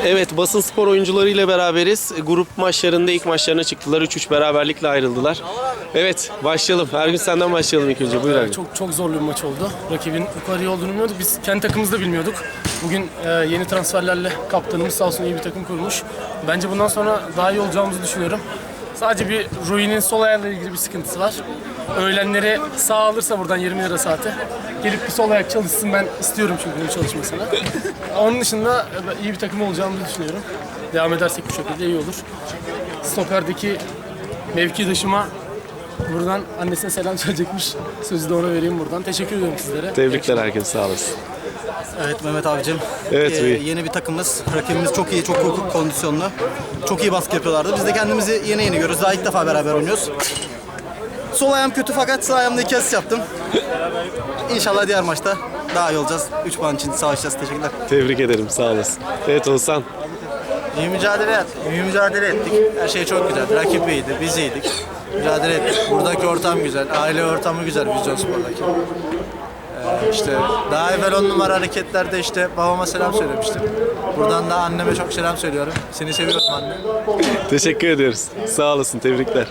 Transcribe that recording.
Evet basın spor oyuncularıyla beraberiz. Grup maçlarında ilk maçlarına çıktılar. 3-3 beraberlikle ayrıldılar. Evet başlayalım. Ergün senden başlayalım ilk önce. Buyur Ergün. Çok çok zorlu bir maç oldu. Rakibin bu kadar iyi olduğunu bilmiyorduk. Biz kendi takımımızda bilmiyorduk. Bugün e, yeni transferlerle kaptanımız sağ olsun iyi bir takım kurmuş. Bence bundan sonra daha iyi olacağımızı düşünüyorum. Sadece bir Rui'nin sol ayarla ilgili bir sıkıntısı var. Öğlenleri sağ alırsa buradan 20 lira saate gelip bir sol ayak çalışsın ben istiyorum çünkü bunu çalışmasını. Onun dışında e, iyi bir takım olacağımızı düşünüyorum. Devam edersek bu şekilde iyi olur. Stoperdeki mevki dışıma Buradan annesine selam söyleyecekmiş. Sözü de ona vereyim buradan. Teşekkür ediyorum sizlere. Tebrikler Ergün sağ olasın. Evet Mehmet abicim. Evet, Ee, yeni bir takımız. Rakibimiz çok iyi, çok kondisyonlu. Çok iyi baskı yapıyorlardı. Biz de kendimizi yeni yeni görüyoruz. Daha ilk defa beraber oynuyoruz. Sol ayağım kötü fakat sağ ayağımda iki asist yaptım. İnşallah diğer maçta daha iyi olacağız. 3 puan için savaşacağız. Teşekkürler. Tebrik ederim sağ olasın. Evet Oğuzhan. İyi mücadele ettik. İyi mücadele ettik. Her şey çok güzel. Rakip iyiydi, biz iyiydik. Mücadele ettik. Buradaki ortam güzel. Aile ortamı güzel Vizyon Spor'daki. İşte daha evvel on numara hareketlerde işte babama selam söylemiştim. Buradan da anneme çok selam söylüyorum. Seni seviyorum anne. Teşekkür ediyoruz. Sağ olasın. Tebrikler.